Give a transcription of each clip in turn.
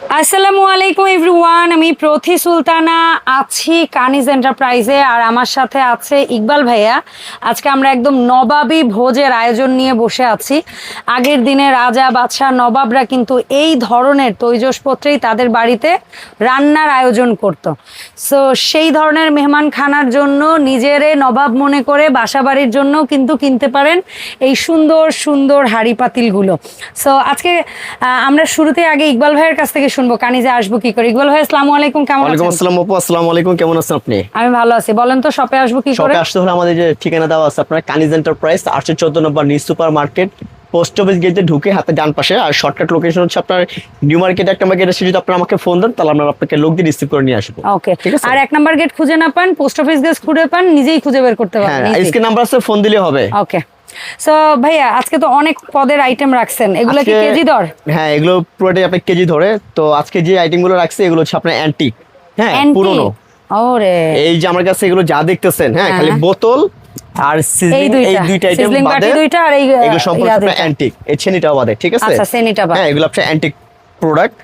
আসসালামু আলাইকুম এভরিওয়ান, আমি প্রথি সুলতানা, আছি কানিজ এন্টারপ্রাইজে আর আমার সাথে আছে ইকবাল ভাইয়া। আজকে আমরা একদম নবাবী ভোজের আয়োজন নিয়ে বসে আছি। আগের দিনে রাজা বাদশাহ নবাবরা কিন্তু এই ধরনের তৈজসপত্রেই তাদের বাড়িতে রান্নার আয়োজন করত। সো সেই ধরনের মেহমান খানার জন্য নিজেরে নবাব মনে করে বাসাবাড়ির জন্য কিন্তু কিনতে পারেন এই সুন্দর সুন্দর হাড়ি পাতিলগুলো। সো আজকে আমরা শুরুতে আগে ইকবাল ভাইয়ের কাছ থেকে শুনব কানিজে আসব কি করে? ইকবাল ভাই আসসালামু আলাইকুম কেমন ওয়ালাইকুম আসসালাম আপু আসসালামু আলাইকুম কেমন আছেন আপনি? আমি ভালো আছি বলেন তো শপে আসব কি করে? শপে আসতে হলে আমাদের যে ঠিকানা দেওয়া আছে আপনার কানিজ এন্টারপ্রাইজ আটশো চোদ্দ নম্বর new super market post office গেটে ঢুকে হাতে ডান পাশে আর শর্টকাট লোকেশন হচ্ছে আপনার নিউ মার্কেট একটা মার্কেট এসে যদি আপনি আমাকে ফোন দেন তাহলে আমরা আপনাকে লোক দিয়ে রিসিভ করে নিয়ে আসব। ওকে ঠিক আছে? আর এক নাম্বার গেট খুঁজে না পান পোস্ট অফিস গেট খুঁজে পান নিজেই খুঁজে বের করতে পারবেন হ্যাঁ আজকে নাম্বার আছে ফোন দিলে হবে। ওকে সো ভাইয়া আজকে তো অনেক পদের আইটেম রাখছেন। এগুলো কি কেজি দর? হ্যাঁ এগুলো পুরোটাই আপনি কেজি ধরে। তো আজকে যে আইটেমগুলো রাখছে এগুলো হচ্ছে আপনার অ্যান্টিক হ্যাঁ পুরনো। ওরে। এই যে আমার কাছে এগুলো যা দেখতেছেন হ্যাঁ হ্যাঁ। খালি বোতল আর এই সিজলিং দুইটা। এই দুইটা আইটেম বাদে দুইটা আর এই এগুলো সম্পূর্ণ আপনার অ্যান্টিক এই ছেনিটাও বাদে ঠিক আছে? আচ্ছা, ছেনিটা বাদে। হ্যাঁ এগুলো আপনার অ্যান্টিক প্রোডাক্ট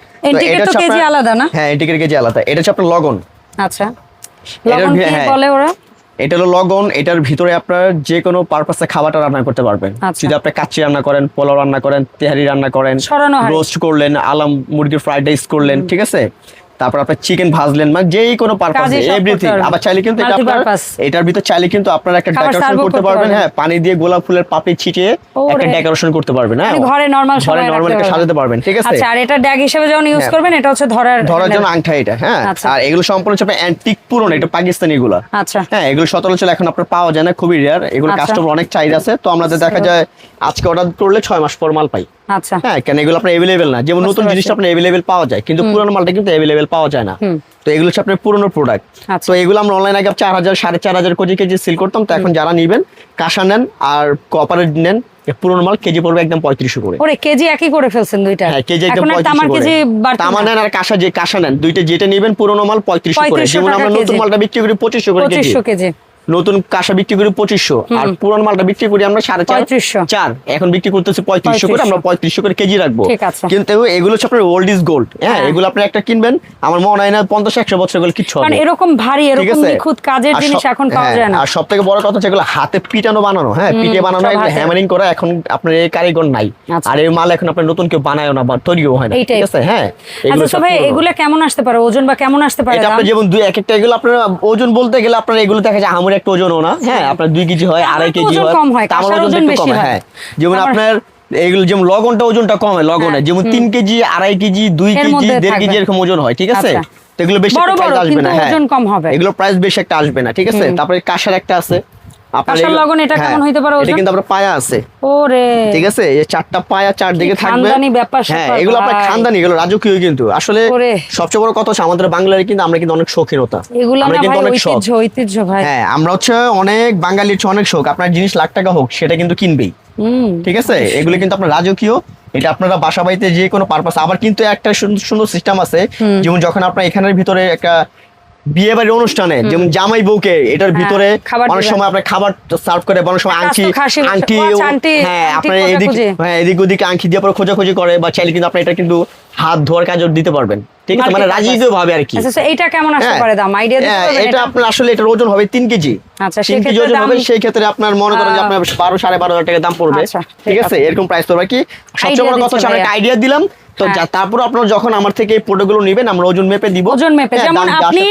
তো কেজি আলাদা না? হ্যাঁ অ্যান্টিকের কেজি আলাদা। এটা হচ্ছে আপনার লগন। আচ্ছা। লবণ কি হ্যাঁ। বলে ওরা? এটা হলো লগন এটার ভিতরে আপনার যে কোনো পারপাসে খাবারটা রান্না করতে পারবেন। আচ্ছা। যদি আপনি কাচ্চি রান্না করেন পোলাও রান্না করেন তেহারি রান্না করেন রোস্ট করলেন আলাম মুরগির ফ্রাইড রাইস করলেন ঠিক আছে? তারপর আপনার চিকেন ভাজলেন মানে যেই কোনো পারপাসে এভরিথিং আবার চাইলে কিন্তু এটা আপনার এটার ভিতর চাইলে কিন্তু আপনারা একটা ডেকোরেশন করতে পারবেন। হ্যাঁ পানি দিয়ে গোলাপ ফুলের পাপড়ি ছিটিয়ে একটা ডেকোরেশন করতে পারবেন হ্যাঁ। মানে ঘরে নরমাল ঘরে নরমাল একটা সাজাতে পারবেন ঠিক আছে? আচ্ছা আর এটা ড্যাগ হিসেবে যখন ইউজ হ্যাঁ। করবেন এটা হচ্ছে ধরার ধরার জন্য আংটা এটা হ্যাঁ। আচ্ছা। আর এগুলো সম্পূর্ণ হচ্ছে অ্যান্টিক পুরনো এটা পাকিস্তানি গুলা আচ্ছা। হ্যাঁ এগুলো সচরাচর এখন আপনার পাওয়া যায় না খুবই রেয়ার এগুলো আচ্ছা। কাস্টমার অনেক চাহিদা আছে। তো আমাদের দেখা যায় আজকে অর্ডার করলে ছয় মাস পর মাল পাই। আচ্ছা। হ্যাঁ কেন এগুলো আপনার এভেলেবেল না? যেমন নতুন। জিনিসটা আপনার এভেলেবেল পাওয়া যায় কিন্তু পুরনো মালটা কিন্তু এভেলেবেল পাওয়া যায় না। তো এগুলো হচ্ছে আপনার পুরনো প্রোডাক্ট আচ্ছা। তো এগুলো আমরা অনলাইনে আগে চার হাজার সাড়ে চার হাজার কেজি কেজি সেল করতাম তো এখন যারা নিবেন কাঁসা নেন আর কপারেট নেন পুরনো মাল কেজি পড়বে একদম পঁয়ত্রিশশো করে। ওরে কেজি একই করে ফেলছেন দুইটা? হ্যাঁ কেজি একদম তামা নেন আর কাঁসা যে কাঁসা নেন দুইটা যেটা নিবেন পুরনো মাল পঁয়ত্রিশশো করে। যেমন আমরা নতুন মালটা বিক্রি করি পঁচিশশো করে কেজি। নতুন কাঁসা বিক্রি করি পঁচিশশো আর পুরান মালটা বিক্রি করি আমরা সাড়ে চার চার। এখন বিক্রি করতেছি পঁয়ত্রিশশো করে আমরা পঁয়ত্রিশশো করে কেজি রাখব। কিন্তু এগুলো হচ্ছে আপনার ওল্ড ইজ গোল্ড হ্যাঁ। এগুলো আপনি একটা কিনবেন আমার মনে হয় না পঞ্চাশ একশো বছর গেলে কিচ্ছু হবে। এরকম ভারী এরকম নিখুঁত কাজের জিনিস এখন পাওয়া হ্যাঁ, যায় না। আর সব থেকে বড় কথা এগুলো হাতে পিটানো বানানো হ্যাঁ? পিটে বানানো এগুলো। হ্যামারিং করা এখন আপনার এই কারিগর নাই। আচ্ছা। আর এই মাল এখন আপনার নতুন কেউ বানায় না বা তৈরিও হয় না। ঠিক আছে? হ্যাঁ এগুলো আচ্ছা ভাই পুরনো। কেমন আসতে পারে? ওজন বা কেমন আসতে পারে এটা যেমন দুই এক একটা এগুলো আপনার ওজন বলতে গেলে আপনার এগুলো দেখা যায় আমার একটা ওজনও না। হ্যাঁ। আপনার দুই কেজি হয় আড়াই কেজি হয় তামার ওজন একটু কম হয়, হয়। হ্যাঁ যেমন আপনার এগুলো যেমন লগনটা ওজনটা কম হয় লগনে হ্যাঁ। যেমন তিন কেজি আড়াই কেজি দুই কেজি দেড় কেজি এরকম ওজন হয় ঠিক আছে? আচ্ছা। তো এগুলো বেশি আসবে না হ্যাঁ। এগুলো প্রাইস বেশি একটা আসবে না ঠিক আছে? তারপরে কাঁসার একটা আছে। আপনার এগুলো- এটা হ্যাঁ, কেমন হইতে পারে এটা কিন্তু আপনার পায়া আছে। ওরে। ঠিক আছে? এই চারটা পায়া থাকবে। খানদানি ব্যাপার হ্যাঁ এগুলো আপনার খানদানি এগুলো রাজকীয় কিন্তু। আসলে সবচেয়ে বড় কথা হচ্ছে আমাদের বাংলার কিন্তু আমরা কিন্তু অনেক শৌখিনতা এগুলা আমরা কিন্তু অনেক শখ। ঐতিহ্য ভাই। হ্যাঁ আমরা হচ্ছে অনেক বাঙালির অনেক শোক আপনার জিনিস লাখ টাকা হোক সেটা কিন্তু কিনবেই। হুম। ঠিক আছে? এগুলো কিন্তু আপনার রাজকীয়। এটা আপনারা বাসা বাড়িতে যে কোনো পারপাস আবার কিন্তু একটা সুন্দর সুন্দর সিস্টেম আছে। যেমন যখন আপনার এখানের ভিতরে একটা বিয়ে বাড়ির অনুষ্ঠানে যেমন জামাই বউকে এটার ভিতরে হ্যাঁ, অনেক সময় আপনার খাবার সার্ভ করে অনেক সময় আংটি আংটি হ্যাঁ আপনার এদিক হ্যাঁ এদিক ওদিকে আংটি দিয়ে পরে খোঁজাখুঁজি করে বা চাইলে কিন্তু আপনি এটা কিন্তু হাত ধোয়ার কাজও দিতে পারবেন। ঠিক আছে? মানে Multi-purpose। রাজকীয় ভাবে আর কি। আচ্ছা so কেমন আসতে হ্যাঁ। পারে দাম? আইডিয়া দিতে হ্যাঁ, এটা আপনার আসলে এটার ওজন হবে তিন কেজি। আচ্ছা, তিন কেজি ওজন হবে সেই ক্ষেত্রে আপনার মনে করেন যে আপনার বারো সাড়ে বারো হাজার টাকা দাম পড়বে। আচ্ছা, ঠিক আছে। এরকম প্রাইস পড়বে কি। সবচেয়ে বড় কথা হচ্ছে আমরা একটা আইডিয়া দিলাম। তো হ্যাঁ। তারপর আপনার যখন আমার থেকে এই প্রোডাক্টগুলো নেবেন আমরা ওজন মেপে দিব। ওজন মেপে। হ্যাঁ, যেমন আপনি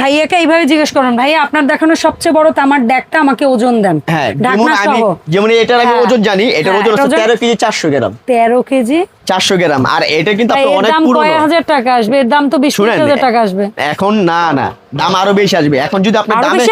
ভাইয়াকে এইভাবে জিজ্ঞেস করুন ভাইয়া আপনার দেখানো সবচেয়ে বড় তামার আমাকে ওজন দেন। হ্যাঁ যেমন আমি যেমন এটার আমি হ্যাঁ। ওজন জানি এটার ওজন হচ্ছে কেজি চারশো গ্রাম। তেরো কেজি? চারশো গ্রাম। আর এটা কিন্তু আপনার অনেক পুরনো। টাকা আসবে? এর দাম তো বিশ শুনেন হাজার টাকা আসবে। এখন না না দাম আরও বেশি আসবে। এখন যদি আপনি দামে?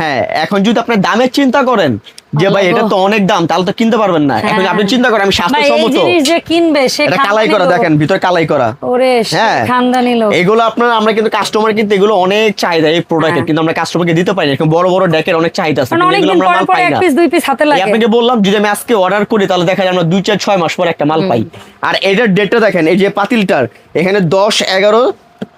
হ্যাঁ এখন যদি আপনি দামের চিন্তা করেন যে ভাই এটা তো অনেক দাম তাহলে তো কিনতে পারবেন না। এখন হ্যাঁ, আপনি চিন্তা করেন আমি স্বাস্থ্যসম্মত। যে কিনবে সে এটা কালাই করা দেখেন ভিতরে কালাই করা। ওরে হ্যাঁ। খানদানি লোক। এগুলো আপনার আমরা কিন্তু কাস্টমার কিন্তু এগুলো অনেক চাহিদা এই প্রোডাক্টের হ্যাঁ। কিন্তু আমরা কাস্টমারকে দিতে পারি না। এরকম বড় বড় ডেকের অনেক চাহিদা আছে এগুলো আমরা মাল পাই না। পিস দুই পিস হাতে লাগে। আপনাকে বললাম যদি আমি আজকে অর্ডার করি তাহলে দেখা যায় আমরা দুই চার ছয় মাস পর একটা মাল পাই। আর এটার ডেটটা দেখেন এই যে পাতিলটার এখানে দশ এগারো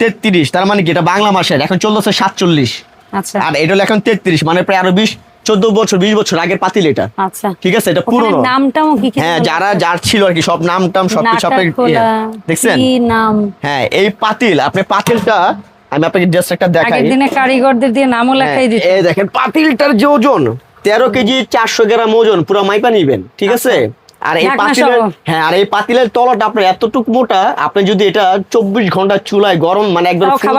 তেত্রিশ তার মানে কি? এটা বাংলা মাসের এখন চলতেছে সাতচল্লিশ। আচ্ছা। আর এটা হলো এখন তেত্রিশ মানে প্রায় আরও বিশ চোদ্দ বছর বিশ বছর আগের পাতিল এটা আচ্ছা। ঠিক আছে এটা পুরো পুরনো। হ্যাঁ যারা যার ছিল আর কি সব নাম টাম সব কিছু আপনার ইয়ে, দেখছেন? হ্যাঁ এই পাতিল আপনি পাতিলটা আমি আপনাকে জাস্ট একটা দেখাই। দিনে কারিগরদের দিয়ে নামও লেখাই হ্যাঁ, এই দেখেন পাতিলটার যে ওজন তেরো কেজি চারশো গ্রাম ওজন পুরো মাইপা নিবেন ঠিক আছে? আর এই পাতিলের হ্যাঁ আর এই পাতিলের তলাটা আপনার এতটুকু মোটা আপনি যদি এটা চব্বিশ ঘণ্টা চুলায় গরম মানে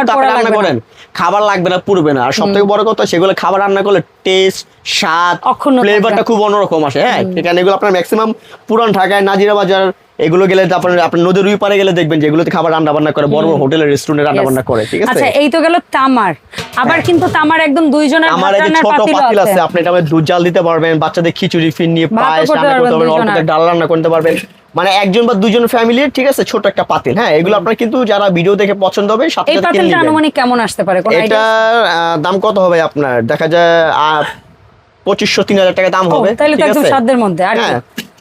পোড়া রান্না করেন খাবার লাগবে না পুরবে না। আর সব থেকে বড় কথা সেগুলো খাবার রান্না করলে টেস্ট স্বাদ ফ্লেভারটা। খুব অন্যরকম আসে হ্যাঁ? এখানে এগুলো আপনার ম্যাক্সিমাম পুরান ঢাকায় নাজিরা বাজার এগুলো গেলে আপনার আপনার নদীর ওই পারে গেলে দেখবেন যেগুলোতে খাবার রান্না বান্না করে বড় বড় হোটেলের রেস্টুরেন্টে রান্না বান্না করে ঠিক আছে? আচ্ছা এই তো গেল তামার। আবার কিন্তু তামার একদম দুইজনের আমার এই যে ছোট পাতিল আছে আপনি এটা দুধ জাল দিতে পারবেন বাচ্চাদের খিচুড়ি ভাতও পায়েস রান্না করতে পারবেন। অল্প ডাল রান্না করতে পারবেন। মানে একজন বা দুজন ফ্যামিলির ঠিক আছে ছোট একটা পাতিল হ্যাঁ? এগুলো আপনার কিন্তু যারা ভিডিও দেখে পছন্দ হবে সাথে সাথে কিনে নেবেন। আনুমানিক কেমন আসতে পারে? কোন এটা দাম কত হবে আপনার? দেখা যায় পঁচিশশো তিন হাজার টাকা দাম হবে তাহলে তো একদম সাধ্যের মধ্যে আর হ্যাঁ।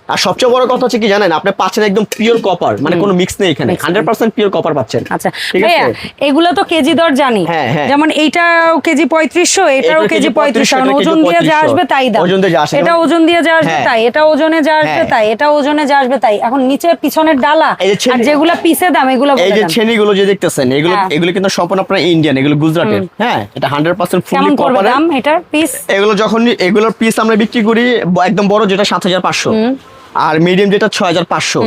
আর সবচেয়ে বড় কথা হচ্ছে কি জানেন আপনি পাচ্ছেন একদম পিওর কপার মানে কোনো মিক্স নেই এখানে Mix নেই। হান্ড্রেড পার্সেন্ট পিওর কপার পাচ্ছেন আচ্ছা ভাইয়া এগুলো তো কেজি দর জানি হ্যাঁ, হ্যাঁ। যেমন এইটাও কেজি পঁয়ত্রিশশো এটাও এটাও কেজি কেজি পঁয়ত্রিশশো 3500, ওজন দিয়ে যা আসবে তাই দাম ওজন দিয়ে যা আসে। এটা ওজন দিয়ে যা আসবে হ্যাঁ। তাই এটা ওজনে যা আসবে। তাই এটা ওজনে যা আসবে তাই এখন নিচে পিছনের ডালা আর যেগুলা পিসে দাম এগুলো এই যে। ছেনিগুলো যে দেখতেছেন এগুলো। এগুলো কিন্তু সম্পূর্ণ আপনার ইন্ডিয়ান এগুলো গুজরাটের হ্যাঁ এটা হান্ড্রেড পার্সেন্ট ফুলি কেমন পড়বে কপার দাম এটার পিস এগুলো যখন এগুলোর পিস আমরা বিক্রি করি একদম বড় যেটা সাত হাজার পাঁচশো আর মিডিয়াম যেটা ছয় হাজার পাঁচশো।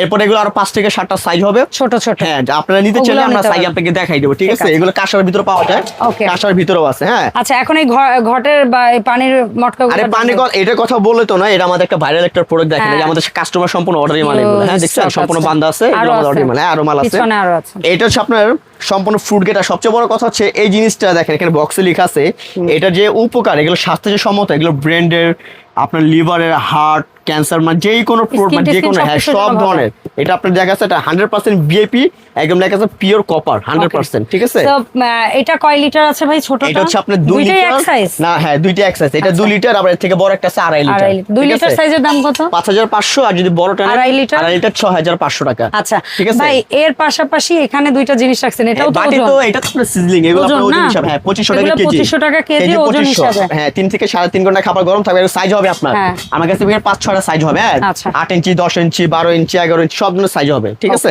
এরপর এগুলো আরও পাঁচ থেকে সাতটা সাইজ হবে। ছোট ছোট। হ্যাঁ আপনারা নিতে চাইলে আমরা সাইজ আপনাকে দেখাই দেবো ঠিক আছে। এগুলো কাঁসার ভিতরে পাওয়া যায়। কাঁসার ভিতরেও আছে হ্যাঁ। আচ্ছা এখন এই ঘটের বা এই পানির মটকা আরে পানি এটার কথা বলে তো না এটা আমাদের একটা ভাইরাল একটা প্রোডাক্ট দেখেন। হ্যাঁ। আমাদের কাস্টমার সম্পূর্ণ অর্ডারই মাল এগুলো। হ্যাঁ দেখছেন? সম্পূর্ণ। বান্ধা আছে এগুলো আমাদের আছে। অর্ডারই মাল। হ্যাঁ, আরও মাল আছে। এটা হচ্ছে আপনার সম্পূর্ণ ফ্রুট গেট আর সবচেয়ে বড় কথা হচ্ছে এই জিনিসটা দেখেন এখানে বক্সে লেখা আছে এটা যে উপকার এগুলো স্বাস্থ্য যে সম্মত এগুলো ব্রেন্ডের আপনার লিভারের হার্ট ক্যান্সার মানে যেই কোনো মানে যে কোনো হ্যাঁ সব ধরনের। এটা আপনার দেখা যাচ্ছে এটা হান্ড্রেড পার্সেন্ট বিএপি একদম দেখা যাচ্ছে পিওর কপার হান্ড্রেড পার্সেন্ট ঠিক আছে? এটা কয় লিটার আছে ভাই ছোটটা? এটা হচ্ছে আপনার দুই লিটার না হ্যাঁ দুইটা এক সাইজ এটা দুই লিটার আবার এর থেকে বড় একটা আছে আড়াই লিটার দুই লিটার সাইজের দাম কত? পাঁচ হাজার পাঁচশো আর যদি বড়টা আড়াই লিটার? আড়াই লিটার ছ হাজার পাঁচশো টাকা। আচ্ছা। ঠিক আছে? ভাই এর পাশাপাশি এখানে দুইটা জিনিস রাখছেন এটাও তো বাটি ওজন। তো এটা তো আপনার সিজলিং এগুলো আপনার ওজন? হিসাবে হ্যাঁ পঁচিশশো টাকা কেজি। 2500 টাকা কেজি, ওজন 2500 হিসাবে। হ্যাঁ তিন থেকে সাড়ে তিন ঘণ্টা খাবার গরম থাকবে সাইজ হবে আপনার। হ্যাঁ। আমার কাছে পাঁচ সাইজ হবে হ্যাঁ? আচ্ছা। আট ইঞ্চি দশ ইঞ্চি বারো ইঞ্চি এগারো ইঞ্চি সব ধরনের সাইজ হবে ঠিক আছে?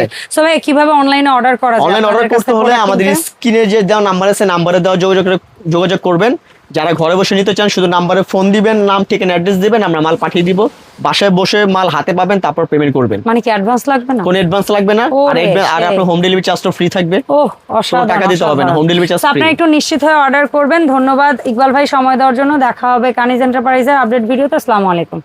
কীভাবে অনলাইনে অর্ডার করা অনলাইন অর্ডার করতে হলে আমাদের স্ক্রিনে যে দেওয়া নাম্বার আছে নাম্বারে দেওয়া যোগাযোগ যোগাযোগ করবেন। যারা ঘরে বসে নিতে চান শুধু নাম্বারে ফোন দিবেন নাম ঠিকানা অ্যাড্রেস দিবেন আমরা মাল পাঠিয়ে দিব। বাসায় বসে মাল হাতে পাবেন তারপর পেমেন্ট করবেন। মানে কি অ্যাডভান্স লাগবে না? কোনো অ্যাডভান্স লাগবে না। আর আর আপনার হোম ডেলিভারি চার্জটা ফ্রি থাকবে। ও অসাধারণ টাকা দিতে হবে না, charge So, আপনারা free। একটু নিশ্চিত হয়ে অর্ডার করবেন। ধন্যবাদ ইকবাল ভাই সময় দেওয়ার জন্য। দেখা হবে কানিজ এন্টারপ্রাইজের আপডেট ভিডিওতে আসসালামু আলাইকুম।